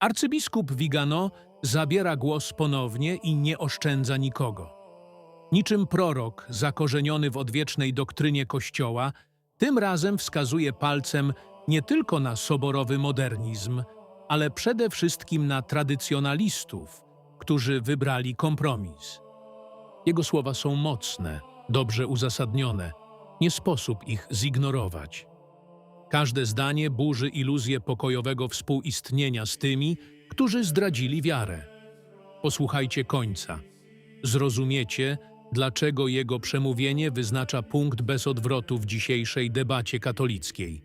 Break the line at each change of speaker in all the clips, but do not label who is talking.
Arcybiskup Vigano zabiera głos ponownie i nie oszczędza nikogo. Niczym prorok zakorzeniony w odwiecznej doktrynie Kościoła, tym razem wskazuje palcem nie tylko na soborowy modernizm, ale przede wszystkim na tradycjonalistów, którzy wybrali kompromis. Jego słowa są mocne, dobrze uzasadnione, nie sposób ich zignorować. Każde zdanie burzy iluzję pokojowego współistnienia z tymi, którzy zdradzili wiarę. Posłuchajcie końca. Zrozumiecie, dlaczego jego przemówienie wyznacza punkt bez odwrotu w dzisiejszej debacie katolickiej.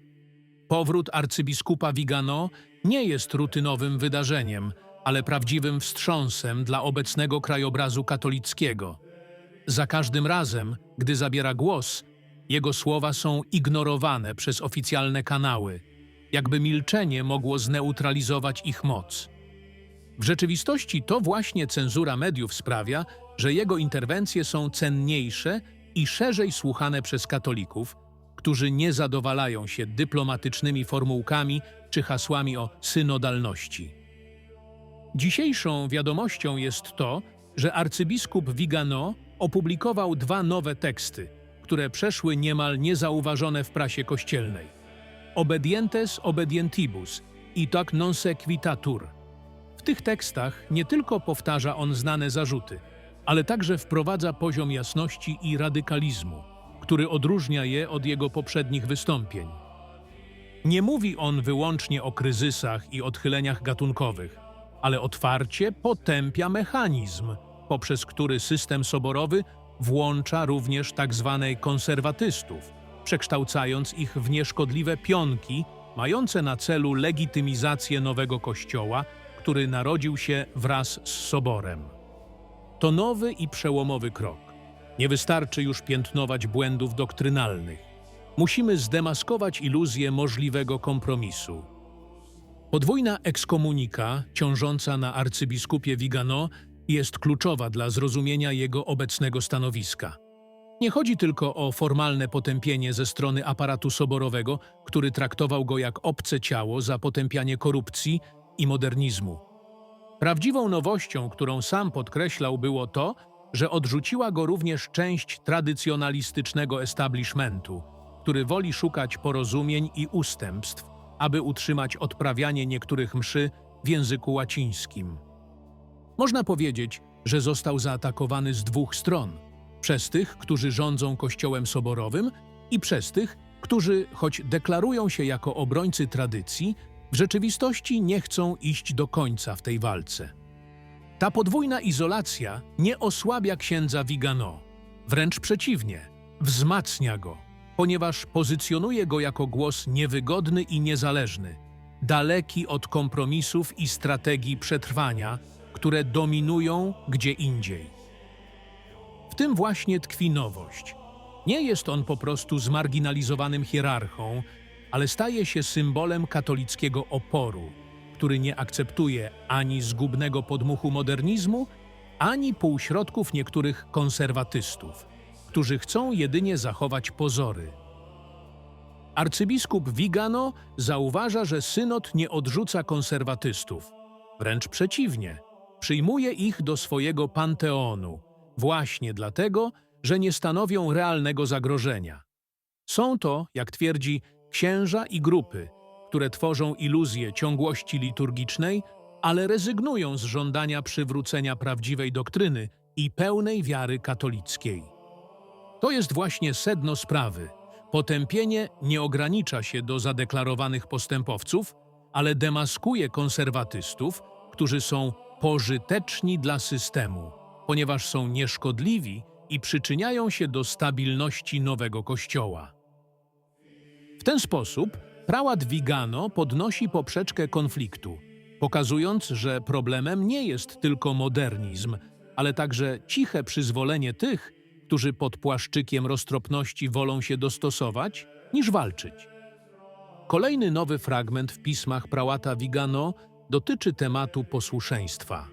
Powrót arcybiskupa Vigano nie jest rutynowym wydarzeniem, ale prawdziwym wstrząsem dla obecnego krajobrazu katolickiego. Za każdym razem, gdy zabiera głos, jego słowa są ignorowane przez oficjalne kanały, jakby milczenie mogło zneutralizować ich moc. W rzeczywistości to właśnie cenzura mediów sprawia, że jego interwencje są cenniejsze i szerzej słuchane przez katolików, którzy nie zadowalają się dyplomatycznymi formułkami czy hasłami o synodalności. Dzisiejszą wiadomością jest to, że arcybiskup Vigano opublikował dwa nowe teksty, które przeszły niemal niezauważone w prasie kościelnej. Obedientes obedientibus i tak non sequitatur. W tych tekstach nie tylko powtarza on znane zarzuty, ale także wprowadza poziom jasności i radykalizmu, który odróżnia je od jego poprzednich wystąpień. Nie mówi on wyłącznie o kryzysach i odchyleniach gatunkowych, ale otwarcie potępia mechanizm, poprzez który system soborowy włącza również tzw. konserwatystów, przekształcając ich w nieszkodliwe pionki mające na celu legitymizację nowego kościoła, który narodził się wraz z soborem. To nowy i przełomowy krok. Nie wystarczy już piętnować błędów doktrynalnych. Musimy zdemaskować iluzję możliwego kompromisu. Podwójna ekskomunika ciążąca na arcybiskupie Vigano jest kluczowa dla zrozumienia jego obecnego stanowiska. Nie chodzi tylko o formalne potępienie ze strony aparatu soborowego, który traktował go jak obce ciało za potępianie korupcji i modernizmu. Prawdziwą nowością, którą sam podkreślał, było to, że odrzuciła go również część tradycjonalistycznego establishmentu, który woli szukać porozumień i ustępstw, aby utrzymać odprawianie niektórych mszy w języku łacińskim. Można powiedzieć, że został zaatakowany z dwóch stron: przez tych, którzy rządzą Kościołem Soborowym, i przez tych, którzy, choć deklarują się jako obrońcy tradycji, w rzeczywistości nie chcą iść do końca w tej walce. Ta podwójna izolacja nie osłabia księdza Vigano, wręcz przeciwnie, wzmacnia go, ponieważ pozycjonuje go jako głos niewygodny i niezależny, daleki od kompromisów i strategii przetrwania, które dominują gdzie indziej. W tym właśnie tkwi nowość. Nie jest on po prostu zmarginalizowanym hierarchą, ale staje się symbolem katolickiego oporu, który nie akceptuje ani zgubnego podmuchu modernizmu, ani półśrodków niektórych konserwatystów, którzy chcą jedynie zachować pozory. Arcybiskup Vigano zauważa, że synod nie odrzuca konserwatystów, wręcz przeciwnie, przyjmuje ich do swojego panteonu, właśnie dlatego, że nie stanowią realnego zagrożenia. Są to, jak twierdzi, księża i grupy, które tworzą iluzję ciągłości liturgicznej, ale rezygnują z żądania przywrócenia prawdziwej doktryny i pełnej wiary katolickiej. To jest właśnie sedno sprawy. Potępienie nie ogranicza się do zadeklarowanych postępowców, ale demaskuje konserwatystów, którzy są pożyteczni dla systemu, ponieważ są nieszkodliwi i przyczyniają się do stabilności nowego kościoła. W ten sposób prałat Vigano podnosi poprzeczkę konfliktu, pokazując, że problemem nie jest tylko modernizm, ale także ciche przyzwolenie tych, którzy pod płaszczykiem roztropności wolą się dostosować, niż walczyć. Kolejny nowy fragment w pismach prałata Vigano dotyczy tematu posłuszeństwa.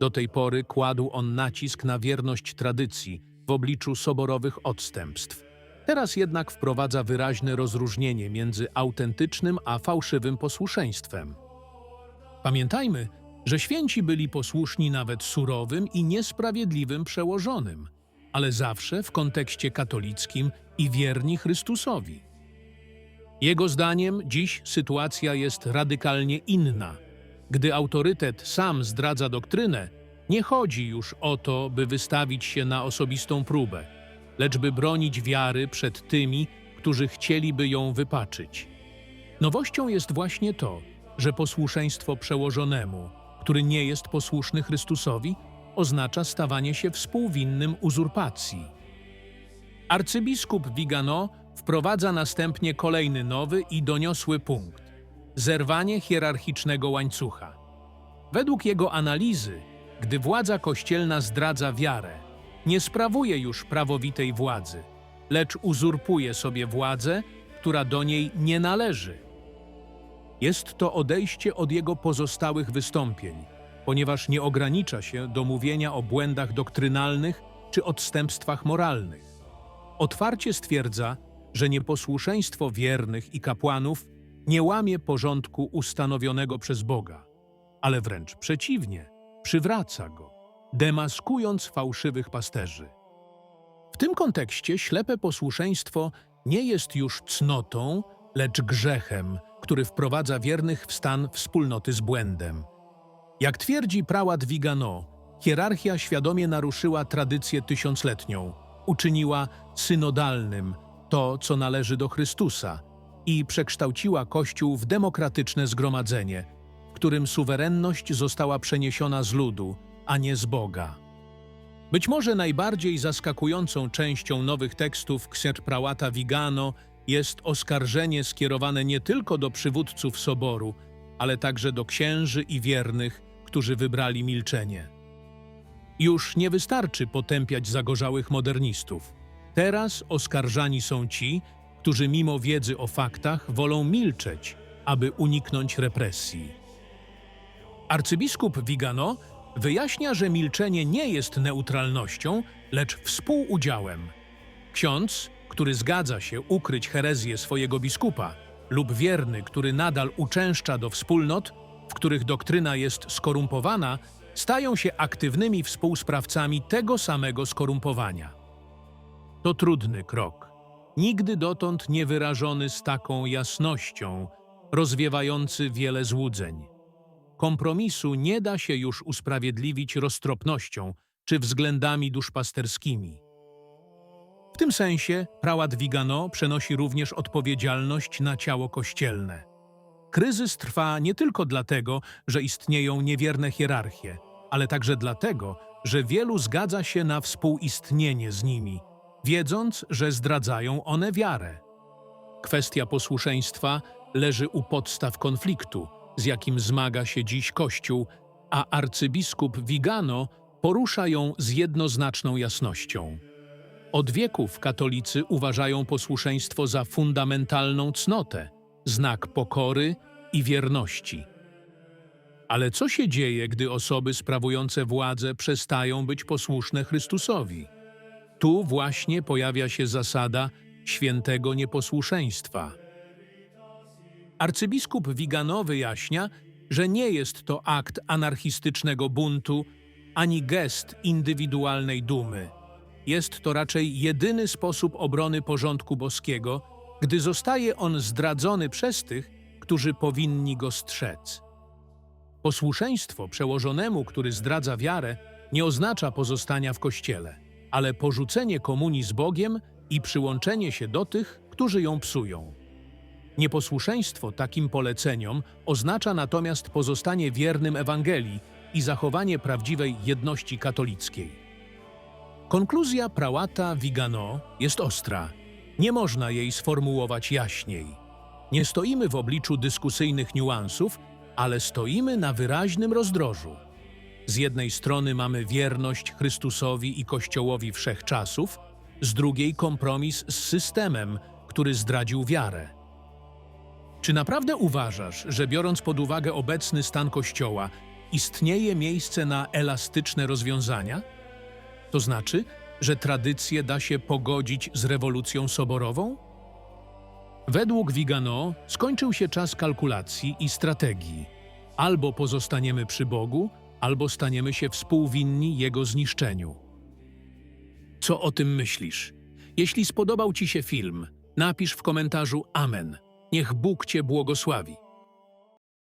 Do tej pory kładł on nacisk na wierność tradycji w obliczu soborowych odstępstw. Teraz jednak wprowadza wyraźne rozróżnienie między autentycznym a fałszywym posłuszeństwem. Pamiętajmy, że święci byli posłuszni nawet surowym i niesprawiedliwym przełożonym, ale zawsze w kontekście katolickim i wierni Chrystusowi. Jego zdaniem dziś sytuacja jest radykalnie inna. Gdy autorytet sam zdradza doktrynę, nie chodzi już o to, by wystawić się na osobistą próbę, lecz by bronić wiary przed tymi, którzy chcieliby ją wypaczyć. Nowością jest właśnie to, że posłuszeństwo przełożonemu, który nie jest posłuszny Chrystusowi, oznacza stawanie się współwinnym uzurpacji. Arcybiskup Vigano wprowadza następnie kolejny nowy i doniosły punkt zerwanie hierarchicznego łańcucha. Według jego analizy, gdy władza kościelna zdradza wiarę, nie sprawuje już prawowitej władzy, lecz uzurpuje sobie władzę, która do niej nie należy. Jest to odejście od jego pozostałych wystąpień, ponieważ nie ogranicza się do mówienia o błędach doktrynalnych czy odstępstwach moralnych. Otwarcie stwierdza, że nieposłuszeństwo wiernych i kapłanów nie łamie porządku ustanowionego przez Boga, ale wręcz przeciwnie, przywraca go, demaskując fałszywych pasterzy. W tym kontekście ślepe posłuszeństwo nie jest już cnotą, lecz grzechem, który wprowadza wiernych w stan wspólnoty z błędem. Jak twierdzi prałat Vigano, hierarchia świadomie naruszyła tradycję tysiącletnią, uczyniła synodalnym to, co należy do Chrystusa i przekształciła Kościół w demokratyczne zgromadzenie, w którym suwerenność została przeniesiona z ludu, a nie z Boga. Być może najbardziej zaskakującą częścią nowych tekstów księć prałata Vigano jest oskarżenie skierowane nie tylko do przywódców soboru, ale także do księży i wiernych, którzy wybrali milczenie. Już nie wystarczy potępiać zagorzałych modernistów. Teraz oskarżani są ci, którzy mimo wiedzy o faktach wolą milczeć, aby uniknąć represji. Arcybiskup Vigano wyjaśnia, że milczenie nie jest neutralnością, lecz współudziałem. Ksiądz, który zgadza się ukryć herezję swojego biskupa, lub wierny, który nadal uczęszcza do wspólnot, w których doktryna jest skorumpowana, stają się aktywnymi współsprawcami tego samego skorumpowania. To trudny krok, nigdy dotąd niewyrażony z taką jasnością, rozwiewający wiele złudzeń. Kompromisu nie da się już usprawiedliwić roztropnością czy względami duszpasterskimi. W tym sensie prałat Vigano przenosi również odpowiedzialność na ciało kościelne. Kryzys trwa nie tylko dlatego, że istnieją niewierne hierarchie, ale także dlatego, że wielu zgadza się na współistnienie z nimi, wiedząc, że zdradzają one wiarę. Kwestia posłuszeństwa leży u podstaw konfliktu, z jakim zmaga się dziś Kościół, a arcybiskup Vigano porusza ją z jednoznaczną jasnością. Od wieków katolicy uważają posłuszeństwo za fundamentalną cnotę, znak pokory i wierności. Ale co się dzieje, gdy osoby sprawujące władzę przestają być posłuszne Chrystusowi? Tu właśnie pojawia się zasada świętego nieposłuszeństwa. Arcybiskup Vigano wyjaśnia, że nie jest to akt anarchistycznego buntu ani gest indywidualnej dumy. Jest to raczej jedyny sposób obrony porządku boskiego, gdy zostaje on zdradzony przez tych, którzy powinni go strzec. Posłuszeństwo przełożonemu, który zdradza wiarę, nie oznacza pozostania w kościele, ale porzucenie komunii z Bogiem i przyłączenie się do tych, którzy ją psują. Nieposłuszeństwo takim poleceniom oznacza natomiast pozostanie wiernym Ewangelii i zachowanie prawdziwej jedności katolickiej. Konkluzja prałata Vigano jest ostra. Nie można jej sformułować jaśniej. Nie stoimy w obliczu dyskusyjnych niuansów, ale stoimy na wyraźnym rozdrożu. Z jednej strony mamy wierność Chrystusowi i Kościołowi wszechczasów, z drugiej kompromis z systemem, który zdradził wiarę. Czy naprawdę uważasz, że biorąc pod uwagę obecny stan Kościoła, istnieje miejsce na elastyczne rozwiązania? To znaczy, że tradycję da się pogodzić z rewolucją soborową? Według Vigano skończył się czas kalkulacji i strategii. Albo pozostaniemy przy Bogu, albo staniemy się współwinni Jego zniszczeniu. Co o tym myślisz? Jeśli spodobał Ci się film, napisz w komentarzu Amen. Niech Bóg Cię błogosławi.